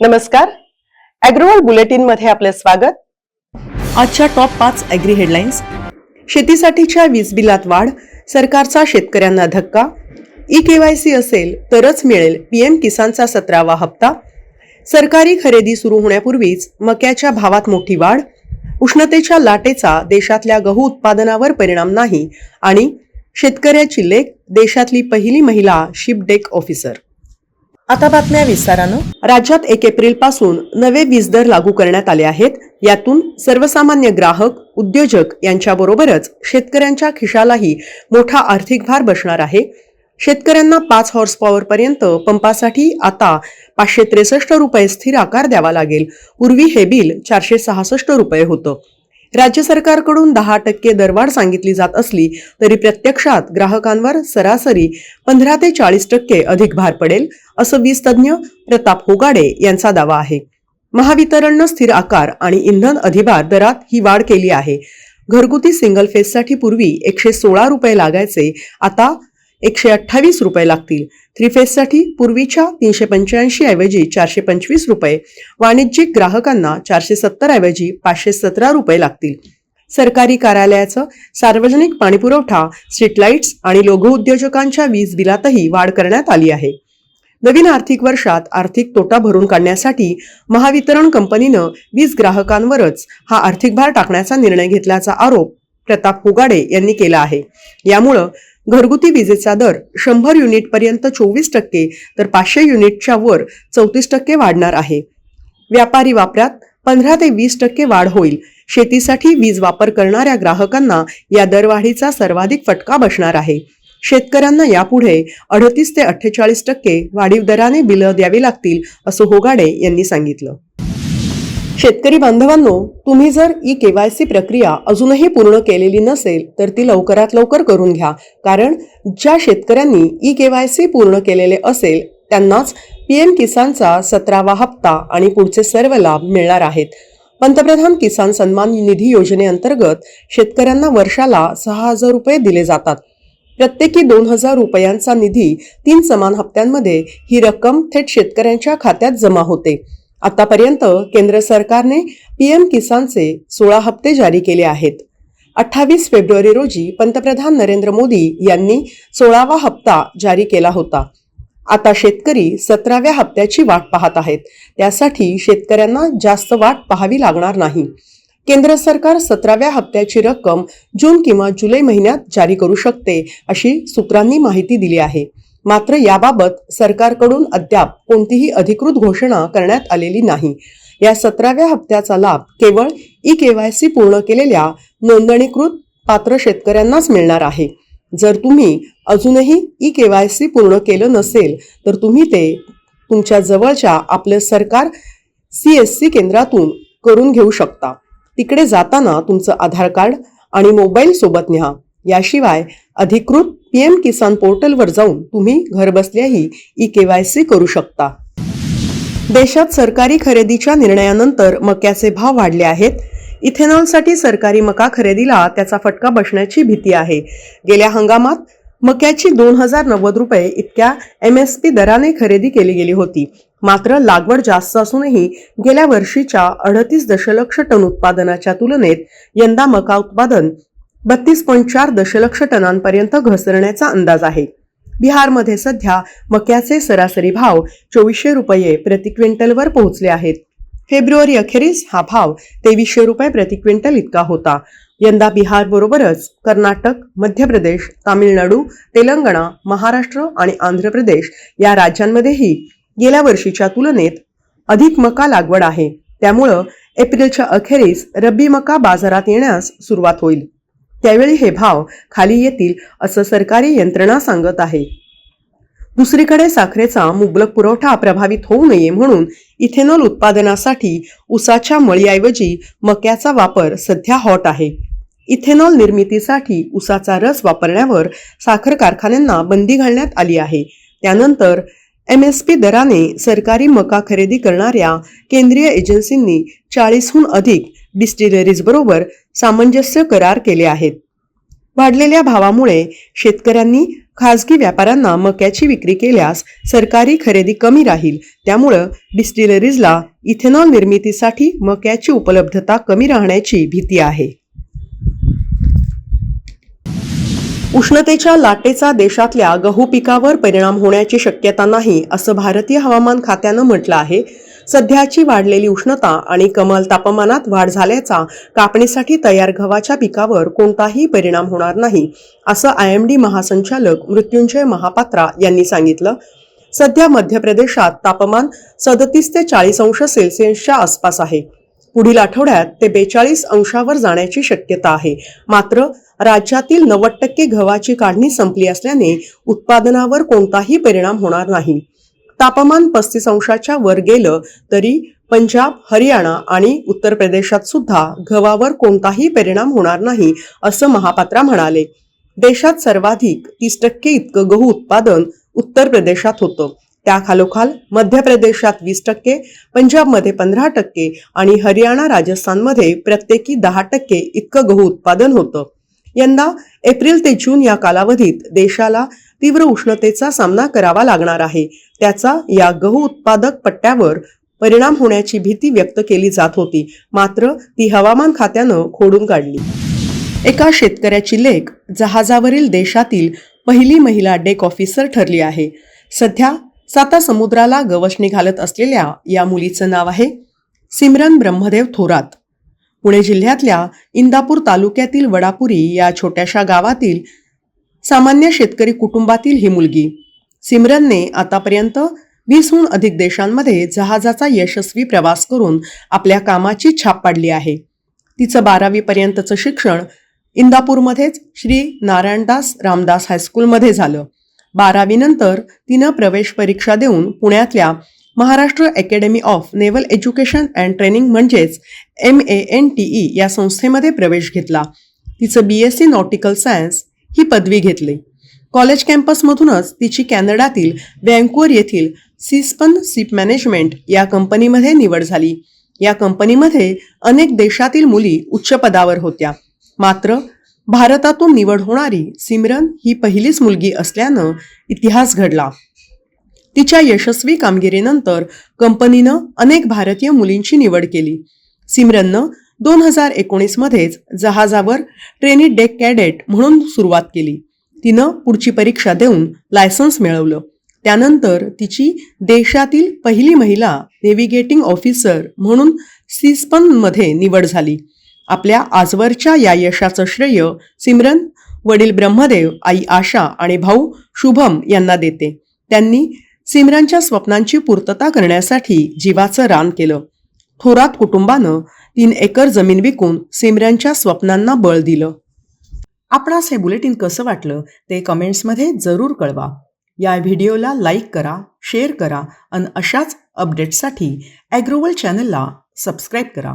नमस्कार. अॅग्रोवर्ल्ड बुलेटिनमध्ये आपले स्वागत. आजच्या टॉप पाच अॅग्री हेडलाईन्स शेतीसाठीच्या वीज बिलात वाढ सरकारचा शेतकऱ्यांना धक्का. ई केवायसी असेल तरच मिळेल पीएम किसानचा सतरावा हप्ता. सरकारी खरेदी सुरू होण्यापूर्वीच मक्याच्या भावात मोठी वाढ. उष्णतेच्या लाटेचा देशातल्या गहू उत्पादनावर परिणाम नाही आणि शेतकऱ्याची लेख देशातली पहिली महिला शिपडेक ऑफिसर आता बातम्या विस्तारानं. राज्यात एक एप्रिलपासून नवे वीज दर लागू करण्यात आले आहेत. यातून सर्वसामान्य ग्राहक उद्योजक यांच्याबरोबरच शेतकऱ्यांच्या खिशालाही मोठा आर्थिक भार बसणार आहे. शेतकऱ्यांना पाच हॉर्स पॉवर पर्यंत पंपासाठी आता पाचशे त्रेसष्ट रुपये स्थिर आकार द्यावा लागेल. पूर्वी हे बिल चारशे सहासष्ट रुपये होतं. राज्य सरकारकडून दहा टक्के दरवाढ सांगितली जात असली तरी प्रत्यक्षात ग्राहकांवर सरासरी पंधरा ते चाळीस टक्के अधिक भार पडेल असं वीज तज्ज्ञ प्रताप होगाडे यांचा दावा आहे. महावितरणनं स्थिर आकार आणि इंधन अधिभार दरात ही वाढ केली आहे. घरगुती सिंगल फेजसाठी पूर्वी एकशे सोळा रुपये लागायचे आता एकशे अठ्ठावीस रुपये लागतील. थ्री फेजसाठी पूर्वीच्या तीनशे पंच्याऐंशी ऐवजी चारशे पंचवीस रुपये वाणिज्यिक ग्राहकांना चारशे सत्तर ऐवजी पाचशे सतरा रुपये लागतील. सरकारी कार्यालयाचं सार्वजनिक पाणीपुरवठा स्ट्रीटलाईट्स आणि लघु उद्योजकांच्या वीज बिलातही वाढ करण्यात आली आहे. नवीन आर्थिक वर्षात आर्थिक तोटा भरून काढण्यासाठी महावितरण कंपनीनं वीज ग्राहकांवरच हा आर्थिक भार टाकण्याचा निर्णय घेतल्याचा आरोप प्रताप हुगाडे यांनी केला आहे. यामुळं घरगुती विजेचा दर शंभर युनिटपर्यंत चोवीस टक्के तर पाचशे युनिटच्या वर चौतीस टक्के वाढणार आहे. व्यापारी वापरात पंधरा ते वीस टक्के वाढ होईल. शेतीसाठी वीज वापर करणाऱ्या ग्राहकांना या दरवाढीचा सर्वाधिक फटका बसणार आहे. शेतकऱ्यांना यापुढे अडतीस ते अठ्ठेचाळीस टक्के वाढीव दराने बिलं द्यावी लागतील असं होगाडे यांनी सांगितलं. शेतकरी बांधवांनो तुम्ही जर ई केवायसी प्रक्रिया अजूनही पूर्ण केलेली नसेल तर ती लवकरात लवकर करून घ्या. कारण ज्या शेतकऱ्यांनी ई केवायसी पूर्ण केलेले असेल त्यांनाच पी एम किसानचा सतरावा हप्ता आणि पुढचे सर्व लाभ मिळणार आहेत. पंतप्रधान किसान सन्मान निधी योजनेअंतर्गत शेतकऱ्यांना वर्षाला सहा हजार रुपये दिले जातात. प्रत्येकी दोन हजार रुपयांचा निधी तीन समान हप्त्यांमध्ये ही रक्कम थेट शेतकऱ्यांच्या खात्यात जमा होते. आतापर्यंत केंद्र सरकारने पीएम किसानचे सोळा हप्ते जारी केले आहेत. अठ्ठावीस फेब्रुवारी रोजी पंतप्रधान नरेंद्र मोदी यांनी सोळावा हप्ता जारी केला होता. आता शेतकरी सतराव्या हप्त्याची वाट पाहत आहेत. त्यासाठी शेतकऱ्यांना जास्त वाट पाहावी लागणार नाही. केंद्र सरकार सतराव्या हप्त्याची रक्कम जून किंवा जुलै महिन्यात जारी करू शकते अशी सूत्रांनी माहिती दिली आहे. मात्र याबाबत सरकारकडून अद्याप कोणतीही अधिकृत घोषणा करण्यात आलेली नाही. या सतराव्या हप्त्याचा लाभ केवळ ई केवायसी पूर्ण केलेल्या नोंदणीकृत पात्र शेतकऱ्यांनाच मिळणार आहे. जर तुम्ही अजूनही ई केवायसी पूर्ण केलं नसेल तर तुम्ही ते तुमच्या जवळच्या आपलं सरकार सी एस सी केंद्रातून करून घेऊ शकता. तिकडे जाताना तुमचं आधार कार्ड आणि मोबाईल सोबत न्या. याशिवाय अधिकृत पीएम किसान पोर्टलवर जाऊन तुम्ही घरबसल्याही ई केवायसी करू शकता. देशात सरकारी खरेदीच्या निर्णयानंतर मक्याचे भाव वाढले आहेत. इथेनॉलसाठी सरकारी मका खरेदीला त्याचा फटका बसण्याची भीती आहे. गेल्या हंगामात मक्याची दोन हजार नव्वद रुपये इतक्या एम एस पी दराने खरेदी केली गेली होती. मात्र लागवड जास्त असूनही गेल्या वर्षीच्या अडतीस दशलक्ष टन उत्पादनाच्या तुलनेत यंदा मका उत्पादन बत्तीस पॉईंट चार दशलक्ष टनांपर्यंत घसरण्याचा अंदाज आहे. बिहारमध्ये सध्या मक्याचे सरासरी भाव चोवीसशे रुपये प्रति क्विंटलवर पोहोचले आहेत. फेब्रुवारी अखेरीस हा भाव तेवीसशे रुपये प्रति क्विंटल इतका होता. यंदा बिहार बरोबरच कर्नाटक मध्य प्रदेश तामिळनाडू तेलंगणा महाराष्ट्र आणि आंध्र प्रदेश या राज्यांमध्येही गेल्या वर्षीच्या तुलनेत अधिक मका लागवड आहे. त्यामुळं एप्रिलच्या अखेरीस रब्बी मका बाजारात येण्यास सुरुवात होईल. त्यावेळी हे भाव खाली येतील असं सरकारी यंत्रणा सांगत आहे. दुसरीकडे साखरेचा मुबलक पुरवठा प्रभावित होऊ नये म्हणून इथेनॉल उत्पादनासाठी उसाच्या मळीऐवजी मक्याचा वापर सध्या हॉट आहे. इथेनॉल निर्मितीसाठी उसाचा रस वापरण्यावर साखर कारखान्यांना बंदी घालण्यात आली आहे. त्यानंतर एम एस पी दराने सरकारी मका खरेदी करणाऱ्या केंद्रीय एजन्सींनी चाळीसहून अधिक डिस्टिलरीज बरोबर सामंजस्य करार केले आहेत. वाढलेल्या भावामुळे शेतकऱ्यांनी खासगी व्यापाऱ्यांना मक्याची विक्री केल्यास सरकारी खरेदी कमी राहील. त्यामुळं डिस्टिलरीजला इथेनॉल निर्मितीसाठी मक्याची उपलब्धता कमी राहण्याची भीती आहे. उष्णतेच्या लाटेचा देशातल्या गहू पिकावर परिणाम होण्याची शक्यता नाही असं भारतीय हवामान खात्यानं म्हटलं आहे. सध्याची वाढलेली उष्णता आणि कमाल तापमानात वाढ झाल्याचा कापणीसाठी तयार गव्हाच्या पिकावर कोणताही परिणाम होणार नाही असं आय एम डी महासंचालक मृत्युंजय महापात्रा यांनी सांगितलं. सध्या मध्य प्रदेशात तापमान सदतीस ते चाळीस अंश सेल्सिअसच्या आसपास आहे. पुढील आठवड्यात ते बेचाळीस अंशावर जाण्याची शक्यता आहे. मात्र राज्यातील नव्वद टक्के गव्हाची काढणी संपली असल्याने उत्पादनावर कोणताही परिणाम होणार नाही. तापमान पस्तीस अंशाच्या वर गेलं तरी पंजाब हरियाणा आणि उत्तर प्रदेशात सुद्धा गव्हावर कोणताही परिणाम होणार नाही असं महापात्रा म्हणाले. देशात सर्वाधिक तीस टक्के इतकं गहू उत्पादन उत्तर प्रदेशात होतं. त्याखालोखाल मध्य प्रदेशात वीस टक्के पंजाबमध्ये पंधरा टक्के आणि हरियाणा राजस्थानमध्ये प्रत्येकी दहा टक्के इतकं गहू उत्पादन होतं. यंदा एप्रिल ते जून या कालावधीत देशाला तीव्र उष्णतेचा सामना करावा लागणार आहे. त्याचा या गहू उत्पादक पट्ट्यावर परिणाम होण्याची भीती व्यक्त केली जात होती. मात्र ती हवामान खात्यानं खोडून काढली. एका शेतकऱ्याची लेख जहाजावरील देशातील पहिली महिला डेक ऑफिसर ठरली आहे. सध्या साता समुद्राला गवसणी घालत असलेल्या या मुलीचं नाव आहे सिमरन ब्रह्मदेव थोरात. पुणे जिल्ह्यातल्या इंदापूर तालुक्यातील वडापुरी या छोट्याशा गावातील सामान्य शेतकरी कुटुंबातील ही मुलगी. सिमरनने आतापर्यंत वीसहून अधिक देशांमध्ये जहाजाचा यशस्वी प्रवास करून आपल्या कामाची छाप पाडली आहे. तिचं बारावीपर्यंतचं शिक्षण इंदापूरमध्येच श्री नारायणदास रामदास हायस्कूलमध्ये झालं. बारावीनंतर तिनं प्रवेश परीक्षा देऊन पुण्यातल्या Maharashtra academy of naval education and training म्हणजेच M A N T E या संस्थेमध्ये प्रवेश घेतला. तिचं B S C nautical science ही पदवी घेतली. कॉलेज कॅम्पसमधूनच तिची कॅनडातील वँकुअर येथील सिस्पन सिप मॅनेजमेंट या कंपनीमध्ये निवड झाली. या कंपनीमध्ये अनेक देशातील मुली उच्च पदावर होत्या. मात्र भारतातून निवड होणारी सिमरन ही पहिलीच मुलगी असल्यानं इतिहास घडला. तिच्या यशस्वी कामगिरीनंतर कंपनीनं अनेक भारतीय मुलींची निवड केली. सिमरननं दोन हजार एकोणीसमध्येच जहाजावर ट्रेनी डेक कॅडेट म्हणून सुरुवात केली. तिनं पुढची परीक्षा देऊन लायसन्स मिळवलं. त्यानंतर तिची देशातील पहिली महिला नेव्हिगेटिंग ऑफिसर म्हणून सिस्पनमध्ये निवड झाली. आपल्या आजवरच्या या यशाचं श्रेय सिमरन वडील ब्रह्मदेव आई आशा आणि भाऊ शुभम यांना देते. त्यांनी सिमरनच्या स्वप्नांची पूर्तता करण्यासाठी जीवाचं रान केलं. थोरात कुटुंबानं तीन एकर जमीन विकून सिमरनच्या स्वप्नांना बळ दिलं. आपणास हे बुलेटिन कसं वाटलं ते कमेंट्समध्ये जरूर कळवा. या व्हिडिओला लाईक करा शेअर करा आणि अशाच अपडेट्ससाठी ॲग्रोवल चॅनलला सबस्क्राईब करा.